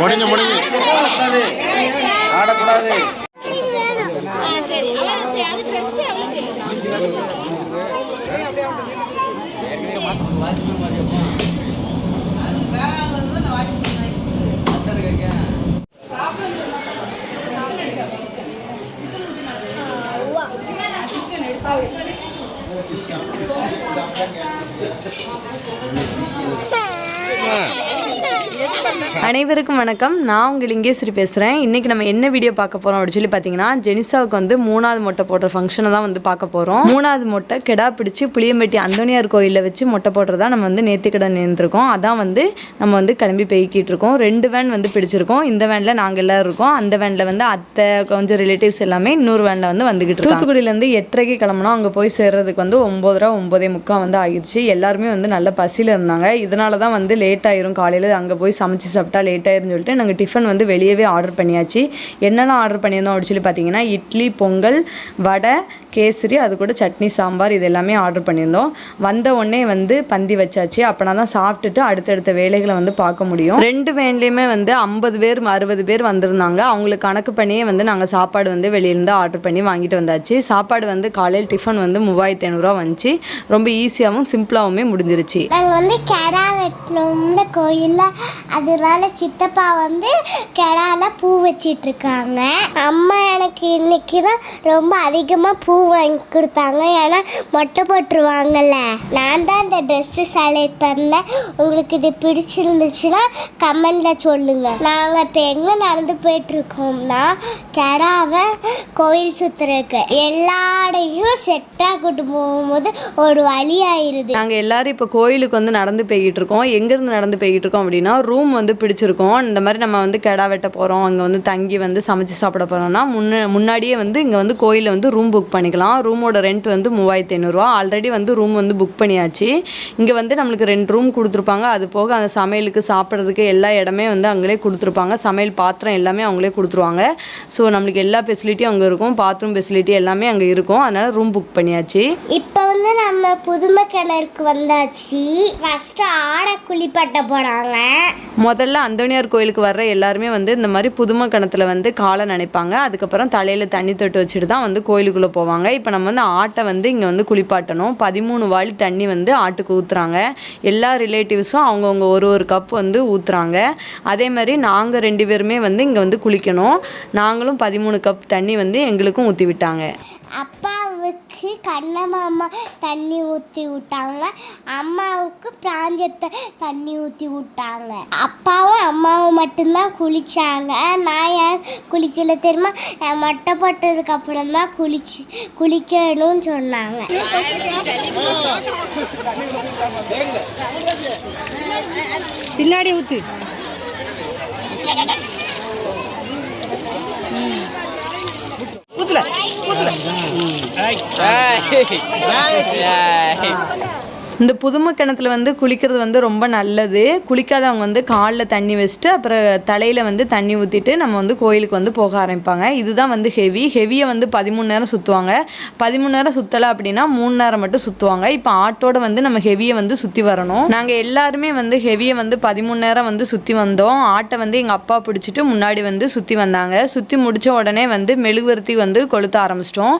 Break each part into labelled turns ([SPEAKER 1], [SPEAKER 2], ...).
[SPEAKER 1] முடிஞ்சு முடிஞ்சு ஆடக்கூடாது
[SPEAKER 2] Yeah அவன் சரி அது ட்ரெஸ் அவளுக்கு
[SPEAKER 3] அனைவருக்கும் வணக்கம். நான் உங்கள் லிங்கேஸ்வரி பேசுகிறேன் இன்றைக்கி நம்ம என்ன வீடியோ பார்க்க போகிறோம் அப்படின்னு சொல்லி பார்த்தீங்கன்னா ஜெனிசாவுக்கு வந்து மூணாவது மொட்டை போடுற ஃபங்க்ஷனை தான் வந்து பார்க்க போகிறோம் மூணாவது மொட்டை கெடா பிடிச்சி புளியம்பட்டி அந்தோனியார் கோயிலில் வச்சு மொட்டை போடுறதா நம்ம வந்து நேற்றுக்கிட நின்றுருக்கோம் அதான் வந்து நம்ம வந்து கிளம்பி பெய்க்கிட்டு இருக்கோம். ரெண்டு வேன் வந்து பிடிச்சிருக்கோம். இந்த வேனில் நாங்கள் எல்லோரும் இருக்கோம். அந்த வேனில் வந்து அத்தை கொஞ்சம் ரிலேட்டிவ்ஸ் எல்லாமே இன்னொரு வேனில் வந்து வந்துக்கிட்டு தூத்துக்குடியிலேருந்து எட்டரைக்கு கிளம்புனோம். அங்கே போய் சேர்றதுக்கு வந்து ஒம்பது ரூபா ஒம்பதே முக்கால் வந்து ஆகிடுச்சு எல்லாருமே வந்து நல்ல பசியில் இருந்தாங்க. இதனால தான் வந்து லேட் ஆயிரும். காலையில் அங்கே போய் சமைச்சு சாப்பிட்டு லேட் ஆயிரும்னு சொல்லிட்டு நாங்கள் டிஃபன் வந்து வெளியவே ஆர்டர் பண்ணியாச்சு. என்னெல்லாம் ஆர்டர் பண்ணியிருந்தோம் அப்படின்னு சொல்லி பார்த்தீங்கன்னா இட்லி பொங்கல் வடை கேசரி அது கூட சட்னி சாம்பார் இது எல்லாமே ஆர்டர் பண்ணியிருந்தோம். வந்த உடனே வந்து பந்தி வச்சாச்சு. அப்போனா தான் சாப்பிட்டுட்டு அடுத்தடுத்த வேலைகளை வந்து பார்க்க முடியும். ரெண்டு வேன்லேயுமே வந்து ஐம்பது பேர் அறுபது பேர் வந்திருந்தாங்க. அவங்களுக்கு கணக்கு பண்ணியே வந்து நாங்கள் சாப்பாடு வந்து வெளியிலேருந்து ஆர்டர் பண்ணி வாங்கிட்டு வந்தாச்சு. சாப்பாடு வந்து காலையில் டிஃபன் வந்து மூவாயிரத்தி ஐநூறுரூவா வந்துச்சு. ரொம்ப ஈஸியாகவும் சிம்பிளாகவுமே முடிஞ்சிருச்சு.
[SPEAKER 4] நாங்கள் வந்து கெடா வெட்டணும் இந்த கோயிலில் அதனால சித்தப்பா வந்து கெடால பூ வச்சிட்டு இருக்காங்க அம்மா எனக்கு இன்னைக்கு தான் ரொம்ப அதிகமாக பூ வாங்கி கொடுத்தாங்க ஏன்னா மொட்டை போட்டுருவாங்கல்ல. நான் தான் இந்த ட்ரெஸ்ஸு செலக்ட் பண்ணேன். உங்களுக்கு இது பிடிச்சிருந்துச்சுன்னா கமெண்டில் சொல்லுங்கள் நாங்கள் இப்போ எங்கே நடந்து போயிட்டுருக்கோம்னா கெடாவை கோயில் சுற்றுறதுக்கு எல்லாரையும் செட்டாக கூட்டு போகும்போது ஒரு வழி ஆயிடுது
[SPEAKER 3] நாங்கள் எல்லாரும் இப்போ கோயிலுக்கு வந்து நடந்து போய்கிட்டு இருக்கோம் எங்கேருந்து நடந்து போய்கிட்டு இருக்கோம் அப்படின்னா ரூம் வந்து பிடிச்சிருக்கோம். இந்த மாதிரி நம்ம வந்து கெடா வெட்ட போகிறோம் அங்கே வந்து தங்கி வந்து சமைச்சு சாப்பிட போகிறோம்னா முன்ன முன்னாடியே வந்து இங்கே வந்து கோயிலில் வந்து ரூம் புக் பண்ணிக்கலாம். ரூமோட ரெண்ட் வந்து மூவாயிரத்தி ஐநூறுரூவா ஆல்ரெடி வந்து ரூம் வந்து புக் பண்ணியாச்சு. இங்கே வந்து நம்மளுக்கு ரெண்டு ரூம் கொடுத்துருப்பாங்க. அது போக அந்த சமையலுக்கு சாப்பிட்றதுக்கு எல்லா இடமே வந்து அவங்களே கொடுத்துருப்பாங்க. சமையல் பாத்திரம் எல்லாமே அவங்களே கொடுத்துருவாங்க. ஸோ நம்மளுக்கு எல்லா ஃபெசிலிட்டியும் அங்கே இருக்கும். பாத்ரூம் ஃபெசிலிட்டி எல்லாமே அங்கே இருக்கும். அதனால் ரூம் புக் பண்ணியாச்சு.
[SPEAKER 4] இப்போ வந்து நம்ம புதுமை கிணறுக்கு வந்தாச்சு. ஃபர்ஸ்ட் ஆடை குளிப்பாட்ட போறாங்க.
[SPEAKER 3] முதல்ல அந்தோனியார் கோயிலுக்கு வர்ற எல்லாருமே வந்து இந்த மாதிரி புதுமை கிணத்துல வந்து காலை நினைப்பாங்க. அதுக்கப்புறம் தலையில் தண்ணி தொட்டு வச்சுட்டு தான் வந்து கோயிலுக்குள்ளே போவாங்க. இப்போ நம்ம வந்து ஆட்டை வந்து இங்கே வந்து குளிப்பாட்டணும். பதிமூணு வாளி தண்ணி வந்து ஆட்டுக்கு ஊற்றுறாங்க எல்லா ரிலேட்டிவ்ஸும் அவங்கவுங்க ஒரு ஒரு கப் வந்து ஊற்றுறாங்க அதே மாதிரி நாங்கள் ரெண்டு பேருமே வந்து இங்கே வந்து குளிக்கணும். நாங்களும் பதிமூணு கப் தண்ணி வந்து எங்களுக்கும் ஊற்றி விட்டாங்க
[SPEAKER 4] அப்பாவுக்கு கண்ணமாமா தண்ணி ஊற்றி விட்டாங்க. அம்மாவுக்கு பிராஞ்சத்தை தண்ணி ஊற்றி விட்டாங்க. அப்பாவும் அம்மாவும் மட்டும்தான் குளிச்சாங்க. நான் ஏன் குளிக்கல தெரியுமா? என் மொட்டை போட்டதுக்கு அப்புறம் தான் குளிச்சு குளிக்கணும்னு சொன்னாங்க.
[SPEAKER 5] பின்னாடி ஊத்து. ஊத்துல. ஊத்துல. Bye. Bye. Bye. Bye.
[SPEAKER 3] இந்த புதுமை கிணத்துல வந்து குளிக்கிறது வந்து ரொம்ப நல்லது. குளிக்காதவங்க வந்து காலில் தண்ணி வச்சுட்டு அப்புறம் தலையில் வந்து தண்ணி ஊற்றிட்டு நம்ம வந்து கோயிலுக்கு வந்து போக ஆரம்பிப்பாங்க. இதுதான் வந்து ஹெவி. ஹெவியை வந்து பதிமூணு நேரம் சுற்றுவாங்க பதிமூணு நேரம் சுற்றலை அப்படின்னா மூணு நேரம் மட்டும் சுற்றுவாங்க இப்போ ஆட்டோட வந்து நம்ம ஹெவியை வந்து சுற்றி வரணும். நாங்கள் எல்லாருமே வந்து ஹெவியை வந்து பதிமூணு நேரம் வந்து சுற்றி வந்தோம். ஆட்டை வந்து எங்கள் அப்பா பிடிச்சிட்டு முன்னாடி வந்து சுற்றி வந்தாங்க. சுற்றி முடித்த உடனே வந்து மெழுகுவர்த்தி வந்து கொளுத்த ஆரம்பிச்சிட்டோம்.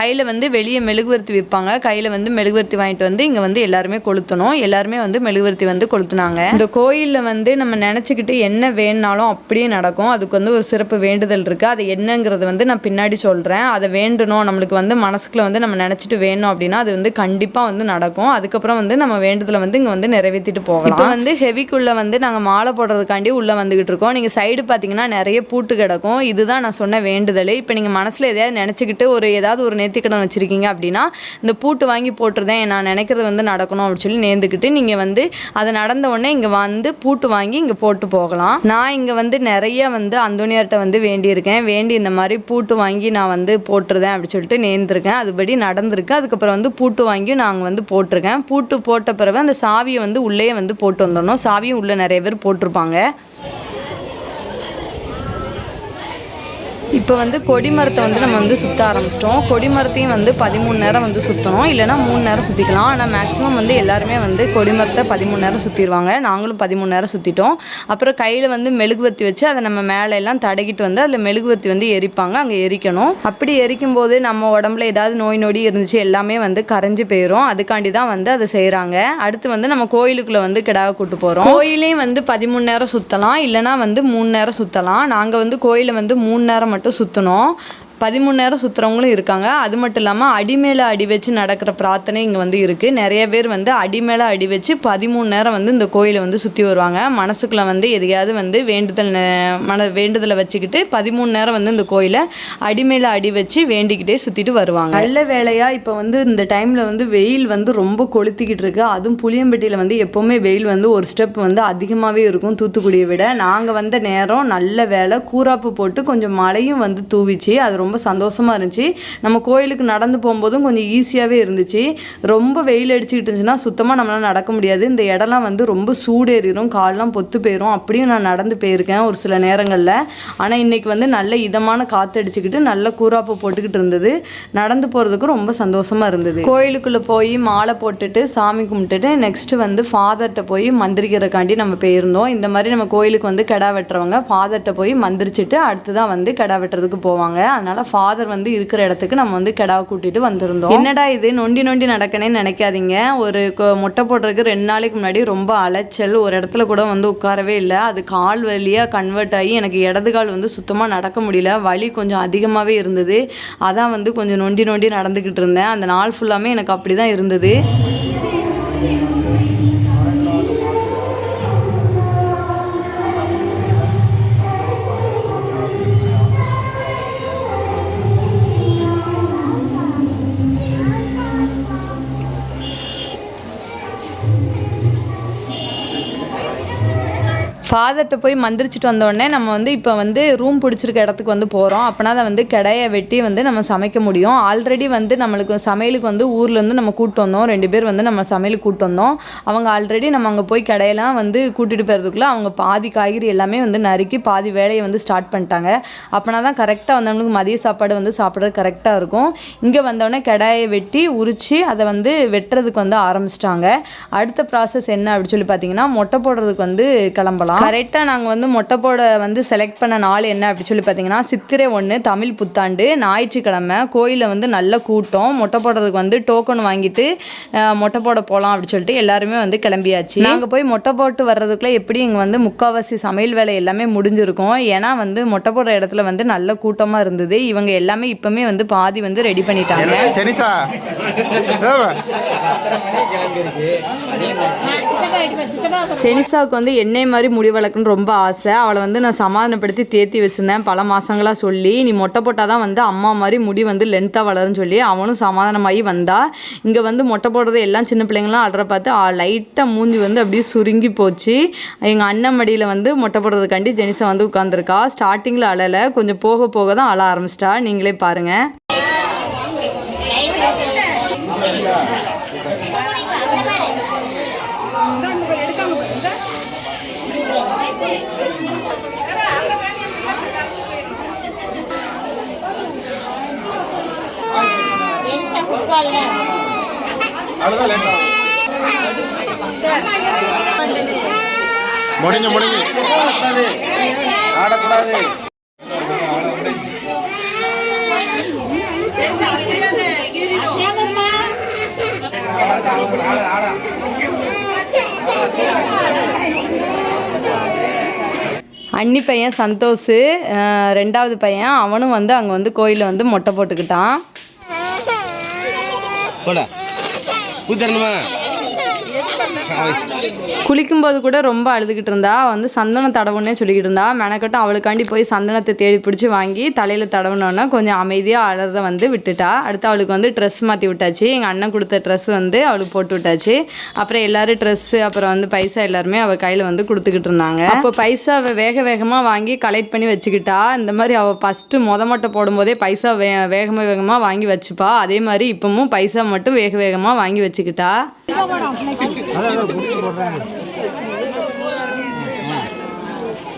[SPEAKER 3] கையில் வந்து வெளியே மெழுகுவர்த்தி விற்பாங்க கையில் வந்து மெழுகுவர்த்தி வாங்கிட்டு வந்து இங்கே வந்து எல்லாருமே கொளுத்தணும். எல்லாருமே வந்து மெழுகுவர்த்தி வந்து கொளுத்துனாங்க. இந்த கோயிலில் வந்து நம்ம நினச்சிக்கிட்டு என்ன வேணுனாலும் அப்படியே நடக்கும். அதுக்கு வந்து ஒரு சிறப்பு வேண்டுதல் இருக்குது அது என்னங்கிறது வந்து நான் பின்னாடி சொல்கிறேன் அதை வேண்டணும். நம்மளுக்கு வந்து மனசுக்குள்ள வந்து நம்ம நினச்சிட்டு வேணும் அப்படின்னா அது வந்து கண்டிப்பாக வந்து நடக்கும். அதுக்கப்புறம் வந்து நம்ம வேண்டுதலை வந்து இங்கே வந்து நிறைவேற்றிட்டு போகலாம். இப்போ வந்து ஹெவிக்குள்ளே வந்து நாங்கள் மாலை போடுறதுக்காண்டி உள்ளே வந்துக்கிட்டு இருக்கோம். நீங்கள் சைடு பார்த்தீங்கன்னா நிறைய பூட்டு கிடக்கும். இதுதான் நான் சொன்ன வேண்டுதல். இப்போ நீங்கள் மனசில் எதையாவது நினச்சிக்கிட்டு ஒரு ஏதாவது ஒரு நேர்த்திக்கடன் வச்சுருக்கீங்க அப்படின்னா இந்த பூட்டு வாங்கி போட்டுருதேன் நான் நினைக்கிறது வந்து நடக்கணும் அப்படின்னு சொல்லி நேர்ந்துக்கிட்டு நீங்கள் வந்து அது நடந்த உடனே இங்கே வந்து பூட்டு வாங்கி இங்கே போட்டு போகலாம். நான் இங்கே வந்து நிறைய வந்து அந்தோனியார்கிட்ட வந்து வேண்டியிருக்கேன். வேண்டி இந்த மாதிரி பூட்டு வாங்கி நான் வந்து போட்டுருதேன் அப்படின்னு சொல்லிட்டு நேர்ந்திருக்கேன். அதுபடி நடந்திருக்கு. அதுக்கப்புறம் வந்து பூட்டு வாங்கி நாங்கள் வந்து போட்டிருக்கேன். பூட்டு போட்ட பிறகு அந்த சாவியை வந்து உள்ளே வந்து போட்டு வந்துடணும். சாவியும் உள்ளே நிறைய பேர் போட்டிருப்பாங்க. இப்போ வந்து கொடிமரத்தை வந்து நம்ம வந்து சுற்ற ஆரம்பிச்சிட்டோம். கொடிமரத்தையும் வந்து பதிமூணு நேரம் வந்து சுற்றணும் இல்லைனா மூணு நேரம் சுற்றிக்கலாம் ஆனால் மேக்ஸிமம் வந்து எல்லாருமே வந்து கொடிமரத்தை பதிமூணு நேரம் சுற்றிடுவாங்க நாங்களும் பதிமூணு நேரம் சுற்றிட்டோம் அப்புறம் கையில் வந்து மெழுகுவர்த்தி வச்சு அதை நம்ம மேலே எல்லாம் தடகிட்டு வந்து அதில் மெழுகுவர்த்தி வந்து எரிப்பாங்க. அங்கே எரிக்கணும். அப்படி எரிக்கும் போது நம்ம உடம்புல ஏதாவது நோய் நொடி இருந்துச்சு எல்லாமே வந்து கரைஞ்சு போயிடும் அதுக்காண்டி தான் வந்து அதை செய்கிறாங்க அடுத்து வந்து நம்ம கோயிலுக்குள்ளே வந்து கிடாவை கூட்டு போகிறோம் கோயிலையும் வந்து பதிமூணு நேரம் சுற்றலாம் இல்லைனா வந்து மூணு நேரம் சுற்றலாம் நாங்கள் வந்து கோயிலை வந்து மூணு நேரம் மட்டும் சுற்றணும் பதிமூணு நேரம் சுற்றுறவங்களும் இருக்காங்க. அது மட்டும் இல்லாமல் அடி மேலே அடி வச்சு நடக்கிற பிரார்த்தனை இங்கே வந்து இருக்குது நிறைய பேர் வந்து அடி மேலே அடி வச்சு பதிமூணு நேரம் வந்து இந்த கோயிலை வந்து சுற்றி வருவாங்க. மனசுக்குள்ள வந்து எதையாவது வந்து வேண்டுதல் மன வேண்டுதலை வச்சுக்கிட்டு பதிமூணு நேரம் வந்து இந்த கோயிலை அடி மேலே அடி வச்சு வேண்டிக்கிட்டே சுற்றிட்டு வருவாங்க. நல்ல வேலையாக இப்போ வந்து இந்த டைமில் வந்து வெயில் வந்து ரொம்ப கொளுத்திக்கிட்டு இருக்கு. அதுவும் புளியம்பட்டியில் வந்து எப்போவுமே வெயில் வந்து ஒரு ஸ்டெப் வந்து அதிகமாகவே இருக்கும் தூத்துக்குடியை விட. நாங்கள் வந்த நேரம் நல்ல வேலை கூராப்பு போட்டு கொஞ்சம் மழையும் வந்து தூவிச்சு அது ரொம்ப ரொம்ப சந்தோஷமாக இருந்துச்சு. நம்ம கோயிலுக்கு நடந்து போகும்போதும் கொஞ்சம் ஈஸியாகவே இருந்துச்சு. ரொம்ப வெயில் அடிச்சுக்கிட்டு இருந்துச்சுன்னா சுத்தமாக நம்மளால் நடக்க முடியாது. இந்த இடம்லாம் வந்து ரொம்ப சூடேறிடும் கால்லாம் பொத்து போயிடும் அப்படியும் நான் நடந்து போயிருக்கேன் ஒரு சில நேரங்களில். ஆனால் இன்னைக்கு வந்து நல்ல இதமான காற்று அடிச்சுக்கிட்டு நல்ல கூராப்பு போட்டுக்கிட்டு இருந்தது. நடந்து போகிறதுக்கு ரொம்ப சந்தோஷமாக இருந்தது. கோயிலுக்குள்ளே போய் மாலை போட்டுட்டு சாமி கும்பிட்டுட்டு நெக்ஸ்ட்டு வந்து ஃபாதர்கிட்ட போய் மந்திரிக்கிறக்காண்டி நம்ம போயிருந்தோம். இந்த மாதிரி நம்ம கோயிலுக்கு வந்து கிடா வெட்டுறவங்க ஃபாதர்கிட்ட போய் மந்திரிச்சிட்டு அடுத்து தான் வந்து கிடா வெட்டுறதுக்கு போவாங்க. அதனால் ஃபாதர் வந்து இருக்கிற இடத்துக்கு நம்ம வந்து கிடாவை கூட்டிட்டு வந்திருந்தோம். என்னடா இது? நொண்டி நொண்டி நடக்கனேன்னு நினைக்காதீங்க. ஒரு கொ- மொட்டை போடுறதுக்கு ரெண்டு நாளைக்கு முன்னாடி ரொம்ப அலைச்சல். ஒரு இடத்துல கூட வந்து உட்காரவே இல்லை. அது கால் வழியாக கன்வெர்ட் ஆகி எனக்கு இடது கால் வந்து சுத்தமாக நடக்க முடியல. வலி கொஞ்சம் அதிகமாகவே இருந்தது. அதான் வந்து கொஞ்சம் நொண்டி நொண்டி நடந்துக்கிட்டு இருந்தேன். அந்த நாள் ஃபுல்லாமே எனக்கு அப்படி தான் இருந்தது. ஃபாதர்கிட்ட போய் மந்திரிச்சிட்டு வந்தோடனே நம்ம வந்து இப்போ வந்து ரூம் பிடிச்சிருக்க இடத்துக்கு வந்து போகிறோம் அப்போனா அதை வந்து கடையை வெட்டி வந்து நம்ம சமைக்க முடியும். ஆல்ரெடி வந்து நம்மளுக்கு சமையலுக்கு வந்து ஊர்லேருந்து நம்ம கூப்பிட்டு வந்தோம். ரெண்டு பேர் வந்து நம்ம சமையலுக்கு கூப்பிட்டு வந்தோம். அவங்க ஆல்ரெடி நம்ம அங்கே போய் கடையெல்லாம் வந்து கூட்டிகிட்டு போகிறதுக்குள்ளே அவங்க பாதி காய்கறி எல்லாமே வந்து நறுக்கி பாதி வேலையை வந்து ஸ்டார்ட் பண்ணிட்டாங்க. அப்போனா தான் கரெக்டாக வந்தவங்களுக்கு மதிய சாப்பாடு வந்து சாப்பிட்றது கரெக்டாக இருக்கும். இங்கே வந்தோடனே கடாயை வெட்டி உரித்து அதை வந்து வெட்டுறதுக்கு வந்து ஆரம்பிச்சிட்டாங்க. அடுத்த ப்ராசஸ் என்ன அப்படின்னு சொல்லி பார்த்தீங்கன்னா மொட்டை போடுறதுக்கு வந்து கிளம்பலாம். கரெக்டாக நாங்கள் வந்து மொட்டை போட வந்து செலக்ட் பண்ண நாள் என்ன அப்படின்னு சொல்லி பார்த்தீங்கன்னா சித்திரை ஒன்று தமிழ் புத்தாண்டு ஞாயிற்றுக்கிழமை கோயிலில் வந்து நல்ல கூட்டம் மொட்டை போடுறதுக்கு வந்து டோக்கன் வாங்கிட்டு மொட்டை போட போகலாம் அப்படின்னு சொல்லிட்டு எல்லாருமே வந்து கிளம்பியாச்சு. நாங்கள் போய் மொட்டை போட்டு வர்றதுக்குள்ளே எப்படி இங்கே வந்து முக்கால்வாசி சமையல் வேலை எல்லாமே முடிஞ்சிருக்கும். ஏன்னா வந்து மொட்டை போடுற இடத்துல வந்து நல்ல கூட்டமாக இருந்தது. இவங்க எல்லாமே இப்போமே வந்து பாதி வந்து ரெடி பண்ணிட்டாங்க. செனிசாவுக்கு வந்து என்னை மாதிரி முடி வளர்க்கணும்னு ரொம்ப ஆசை. அவளை வந்து நான் சமாதானப்படுத்தி தேத்தி வச்சிருந்தேன். பல மாதங்களாக சொல்லி நீ மொட்டை போட்டால் தான் வந்து அம்மா மாதிரி முடி வந்து லென்த்தாக வளரும்னு சொல்லி அவனும் சமாதானமாகி வந்தா. இங்கே வந்து மொட்டை போடுறது எல்லாம் சின்ன பிள்ளைங்களாம் ஆடுற பார்த்து லைட்டாக மூஞ்சி வந்து அப்படியே சுருங்கி போச்சு. எங்கள் அண்ணன் மடியில் வந்து மொட்டை போடுறதுக்காண்டி ஜெனிசா வந்து உட்காந்துருக்கா ஸ்டார்டிங்கில் அழலை. கொஞ்சம் போக போக தான் அழ ஆரம்பிச்சிட்டா. நீங்களே பாருங்கள்
[SPEAKER 1] முடிஞ்சு முடிஞ்சு
[SPEAKER 3] அன்னி பையன் சந்தோஷ் ரெண்டாவது பையன் அவனும் வந்து அங்கே வந்து கோயிலில் வந்து மொட்டை போட்டுக்கிட்டான்.
[SPEAKER 6] போடா. ஊத்தரணுமா
[SPEAKER 3] குளிக்கும்போது கூட ரொம்ப அழுதுகிட்டு இருந்தா. வந்து சந்தனம் தடவுன்னே சொல்லிக்கிட்டு இருந்தா. மெனக்கட்டும் அவளுக்காண்டி போய் சந்தனத்தை தேடி பிடிச்சி வாங்கி தலையில் தடவுனோன்னா கொஞ்சம் அமைதியாக அழறத வந்து விட்டுட்டா. அடுத்து அவளுக்கு வந்து ட்ரெஸ் மாற்றி விட்டாச்சு. எங்கள் அண்ணன் கொடுத்த ட்ரெஸ் வந்து அவளுக்கு போட்டு விட்டாச்சு. அப்புறம் எல்லாரும் ட்ரெஸ்ஸு அப்புறம் வந்து பைசா எல்லாருமே அவள் கையில் வந்து கொடுத்துக்கிட்டு இருந்தாங்க. அப்போ பைசா அவள் வேக வேகமாக வாங்கி கலெக்ட் பண்ணி வச்சுக்கிட்டா. இந்த மாதிரி அவள் ஃபஸ்ட்டு மொத மொட்டை போடும்போதே பைசா வே வேகமாக வேகமாக வாங்கி வச்சுப்பா. அதே மாதிரி இப்போவும் பைசா மட்டும் வேக வேகமாக வாங்கி வச்சுக்கிட்டா
[SPEAKER 1] ஜெனிசா எங்க பாரு
[SPEAKER 2] வச்சுக்கோங்க அவன் எங்க பாரு, அவன் கொஞ்சம் கொஞ்சம் தள்ளிக்கோங்க இந்தா, ஜெனிசரா கொடுங்க
[SPEAKER 6] யாரு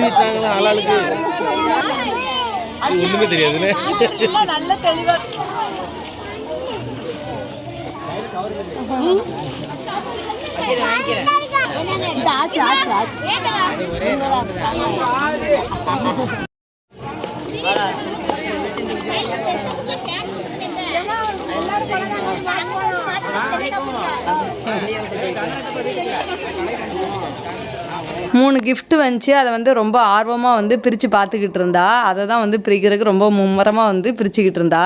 [SPEAKER 6] நீட்டாங்களா ஆளாளுக்கு? ஒண்ணுமே தெரியாதுல்ல.
[SPEAKER 3] நல்ல தெளிவா. ஆச்சு ஆச்சு ஆச்சு. மூணு கிஃப்ட் வந்துச்சு. அதை வந்து ரொம்ப ஆர்வமாக வந்து பிரித்து பார்த்துக்கிட்டு இருந்தா. அதை தான் வந்து பிரிக்கிறதுக்கு ரொம்ப மும்முரமாக வந்து பிரிச்சுக்கிட்டு இருந்தா.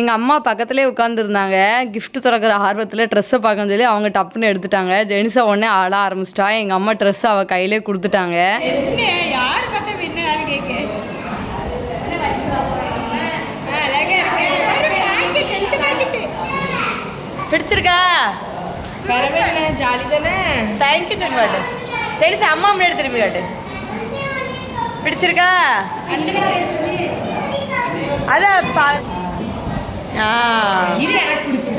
[SPEAKER 3] எங்கள் அம்மா பக்கத்துலேயே உட்காந்துருந்தாங்க கிஃப்ட் திறக்கிற ஆர்வத்தில் ட்ரெஸ்ஸை பார்க்கணும்னு சொல்லி அவங்க டப்புன்னு எடுத்துட்டாங்க. ஜெனிஸா உடனே ஆள ஆரம்பிச்சிட்டா. எங்கள் அம்மா ட்ரெஸ்ஸை அவள் கையிலே கொடுத்துட்டாங்க
[SPEAKER 5] யார் பார்த்த பின்னாடி கேட்க அழகா இருக்கு ஒரு பாக்கெட் ரெண்டு பாக்கெட்
[SPEAKER 3] பிடிச்சிருக்கா
[SPEAKER 5] பரவாயில்ல ஜாலி தானே?
[SPEAKER 3] தேங்க்யூ சொல்லி காட்டு ஜெனிஸா அம்மா முன்னாடி திரும்பி காட்டு. பிடிச்சிருக்கா? அதான் ஆ.
[SPEAKER 5] இது எனக்கு பிடிச்சி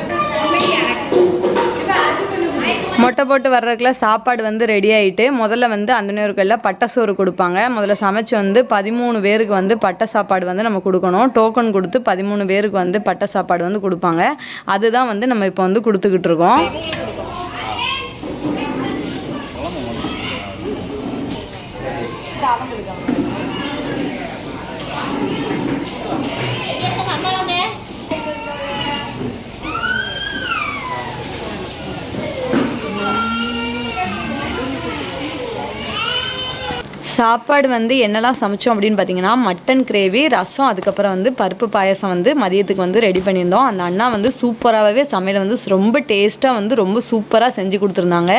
[SPEAKER 3] மொட்டை போட்டு வர்றதுக்குள்ள சாப்பாடு வந்து ரெடி ஆகிட்டு முதல்ல வந்து அந்த பட்டை சோறு கொடுப்பாங்க. முதல்ல சமைச்சு வந்து பதிமூணு பேருக்கு வந்து பட்டை சாப்பாடு வந்து நம்ம கொடுக்கணும். டோக்கன் கொடுத்து பதிமூணு பேருக்கு வந்து பட்டை சாப்பாடு வந்து கொடுப்பாங்க. அதுதான் வந்து நம்ம இப்போ வந்து கொடுத்துக்கிட்டு இருக்கோம். சாப்பாடு வந்து என்னெல்லாம் சமைச்சோம் அப்படின்னு பார்த்தீங்கன்னா மட்டன் கிரேவி ரசம் அதுக்கப்புறம் வந்து பருப்பு பாயசம் வந்து மதியத்துக்கு வந்து ரெடி பண்ணியிருந்தோம். அந்த அண்ணா வந்து சூப்பராகவே சமையல் வந்து ரொம்ப டேஸ்ட்டாக வந்து ரொம்ப சூப்பராக செஞ்சு கொடுத்துருந்தாங்க.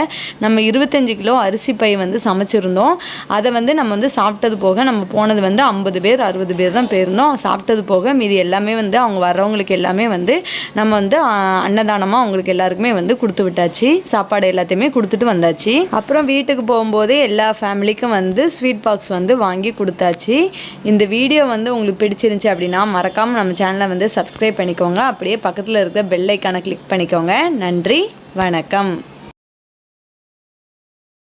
[SPEAKER 3] நம்ம இருபத்தஞ்சு கிலோ அரிசி பை வந்து சமைச்சிருந்தோம். அதை வந்து நம்ம வந்து சாப்பிட்டது போக நம்ம போனது வந்து ஐம்பது பேர் அறுபது பேர் தான் போயிருந்தோம். சாப்பிட்டது போக மீதி எல்லாமே வந்து அவங்க வர்றவங்களுக்கு எல்லாமே வந்து நம்ம வந்து அன்னதானமாக அவங்களுக்கு எல்லாருக்குமே வந்து கொடுத்து விட்டாச்சு. சாப்பாடு எல்லாத்தையுமே கொடுத்துட்டு வந்தாச்சு. அப்புறம் வீட்டுக்கு போகும்போதே எல்லா ஃபேமிலிக்கும் வந்து ஸ்வீட் பாக்ஸ் வந்து வாங்கி கொடுத்தாச்சு. இந்த வீடியோ வந்து உங்களுக்கு பிடிச்சிருந்துச்சி அப்படின்னா மறக்காமல் நம்ம சேனலை வந்து சப்ஸ்கிரைப் பண்ணிக்கோங்க. அப்படியே பக்கத்தில் இருக்கிற பெல் ஐக்கானை கிளிக் பண்ணிக்கோங்க. நன்றி வணக்கம்.